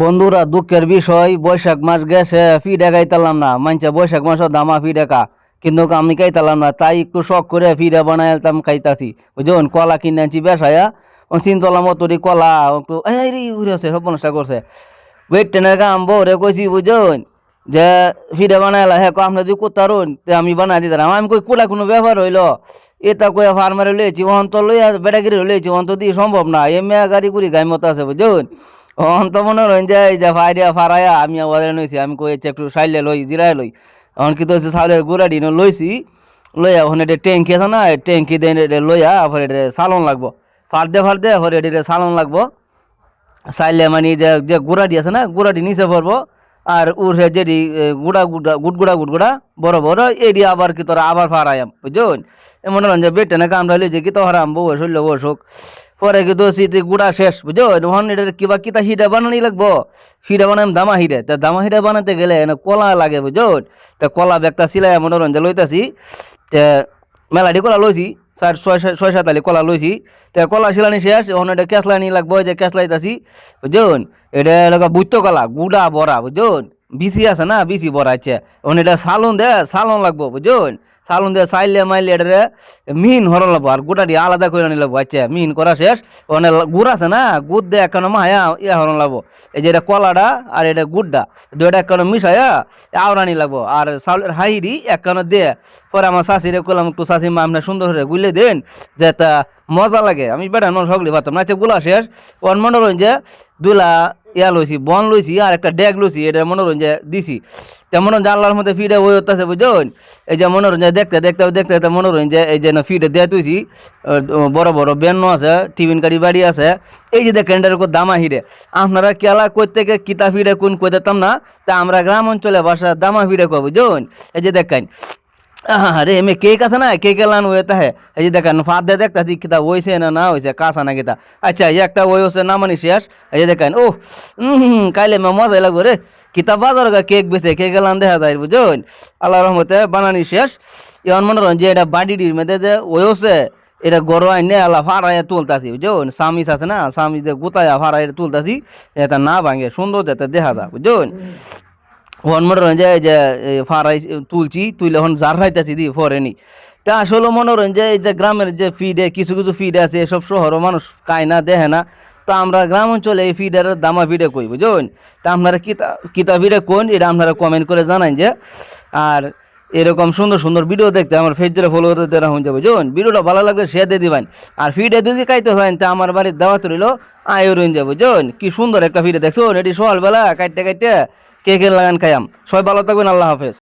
বন্ধুরা, দুঃখের বিষয়, বৈশাখ মাস গেছে, ফি দেখাইতালাম না। মানছে বৈশাখ মাসও দামা ফি দেখা, কিন্তু আমি খাইতালাম না, তাই একটু শখ করে ফিরে বানাইতাম, খাইতাছি। বুঝুন কলা কিনে আনছি বেসায়া ও চিন্তলাম অতটি কলা, একটু উড়েছে সব নষ্ট করছে। ওয়েট টেনের কাম বউরে কইছি বুঝুন যে ফিরে বানাইলা হ্যাঁ আমরা যদি করতারুন তে আমি বানাই দিতাম। আমি কই, কোলা কোনো ব্যাপার হইল? এটা কয়ে ফার্মারে লইছি ওহন তো লইয়া বেটাগিরি লইছি ওহন তো দিয়ে সম্ভব না। এমএ গাড়ি কুড়ি গাই মতো আছে বুঝুন ওহন তো মনে রইন যে এই যে ফাইডিয়া ফারাইয়া আমি ওদের নইছি আমি কইছি একটু সাইলে লই জিরাই লই। এখন কি তো হচ্ছে চাউলের গুড়া ডিনো লইছি লইয়া ওখানে এটা ট্যাঙ্কি আছে না ট্যাঙ্কি দিয়ে লইয়া আবার এটা সালন লাগবো। ফার ফার দে হরে এটা সালন লাগবো। চাইলে মানে যে যে গুড়াটি আছে না গুড়াটি নিচে পড়ব আর উড়ে যেটি এ, গুড়া গুড়া গুড়গুড়া গুড়গুড়া বড় বড় এডি আবার কি তোরা আবার ফারাইয়াম বুঝুন এমন হলেন যে বেটে না কামড়া যে কি তো হারাম বউ শৈল বসুক। পরে কি তো শীতে গুড়া শেষ বুঝো হন এটা কিবা কিতা হিটা বানানি লাগবো? হিটা বানাম দামা হিডে তা দামা হিডা বানাতে গেলে কলা লাগে বুঝো তা কলা ব্যাগটা সিলাই মনে হলেন লইতাছি। তে মেলাডি কলা লইছি, চার, ছয় ছয় সাত আলি কলা লইছি। তে কলা শিলানি শেষ ওখানে এটা ক্যাসলানি লাগবো যে ক্যাসলাইতাছি বুঝুন এটা এলাকা বুঝতো কলা গুড়া বড়া বুঝুন বিসি আছে না বিসি বড়া আছে ওখানে এটা সালুন দে, সালন লাগবো বুঝুন সালুন দিয়ে সাইলে মাইলে এটা মিহিন হরণ লাগবো, আর গোটাটি আলাদা করে আনি লাগবো আচ্ছা মিহিন করা শেষ। ওখানে গুড় আছে না, গুড় দিয়ে একখানো মায়া, ইয়া হরণ লাগবো। এই যে এটা কলাটা আর এটা গুড়টা দুইটা একখানো মিশাইয়া আওরানি লাগবো। আর চাউলের হাইরি একখানো দিয়ে, পরে আমার শাশিরে করলাম একটু শাশি মা আপনার সুন্দর করে গুলে দেন, যে তা মজা লাগে। আমি বেটা নন সকলে পারতাম না আচ্ছা গুলা শেষ। ওর মনে রইন যে দুলা ইয়া লইছি, বন লইছি আর একটা ড্যাগ লইছি, এটা মনে রইন যে দিছি। তে আল্লাহর মধ্যে ফিরে ওই হতেছে বুঝুন এই যে মনে রইন যে দেখতে দেখতে দেখতে দেখতে যে এই যে ফিরে দিয়ে তুইছি বড় বড় বেন্ন আছে, টিফিন কারি বাড়ি আছে। এই যে দেখেন, এটার উপর দামা হিরে আপনারা কেলা কই থেকে কিতা ফিরে কোন কই দিতাম না, তা আমরা গ্রাম অঞ্চলে বাসা দামা ফিরে কব বুঝুন এই যে দেখেন আরে এমে কেক আছে না? কেক এলান ওই তা এই যে দেখেন, ফাঁদ দিয়ে দেখতাছি কিতা হইছে না না হইছে, কাঁচা না কিতা আচ্ছা এই একটা ওই হচ্ছে না মানে শেষ। এই যে দেখেন ও হুম কাইলে মে মজাই লাগবে রে। কিতা বাজার কেক বেছে কেক এলান দেখা যায় বুঝুন আল্লাহ রহমতে বানানি শেষ। এখন মনে করেন যে এটা বাড়িটির মধ্যে যে ওই হচ্ছে, এটা গরু আইনে আল্লাহ ফাড়াইয়া তুলতাছি বুঝুন সামিস আছে না সামিস দিয়ে গুতাইয়া ফাড়াইয়া তুলতাছি এটা না ভাঙে, সুন্দর যাতে দেখা যায় বুঝুন ওখান মনে যে ফারাই তুলছি, তুইলে এখন জার রাইতেছি দি ফরেনি তা আসলে মনে যে এই যে গ্রামের যে ফিডে কিছু কিছু ফিড আছে, এসব শহরও মানুষ খায় না, দেখে না। তো আমরা গ্রাম অঞ্চলে এই ফিডের দামা ভিডে কই বুঝুন তা আপনারা কিতা কিতা ভিডে কোন এটা আপনারা কমেন্ট করে জানান যে। আর এরকম সুন্দর সুন্দর ভিডিও দেখতে আমার ফেসবুকে ফলো করতে রাখুন যাবে বুঝুন ভিডিওটা ভালো লাগলে শেয়ার দিয়ে দিবেন। আর ফিডে যদি খাইতে হয়, তা আমার বাড়ির দাওয়াত রইল আয় রইন যাবে বুঝুন কি সুন্দর একটা ভিডিও দেখছ, এটি সকালবেলা কাটতে কাটতে কে কে লাগান খায়াম সবাই ভালো থাকবেন আল্লাহ হাফেজ।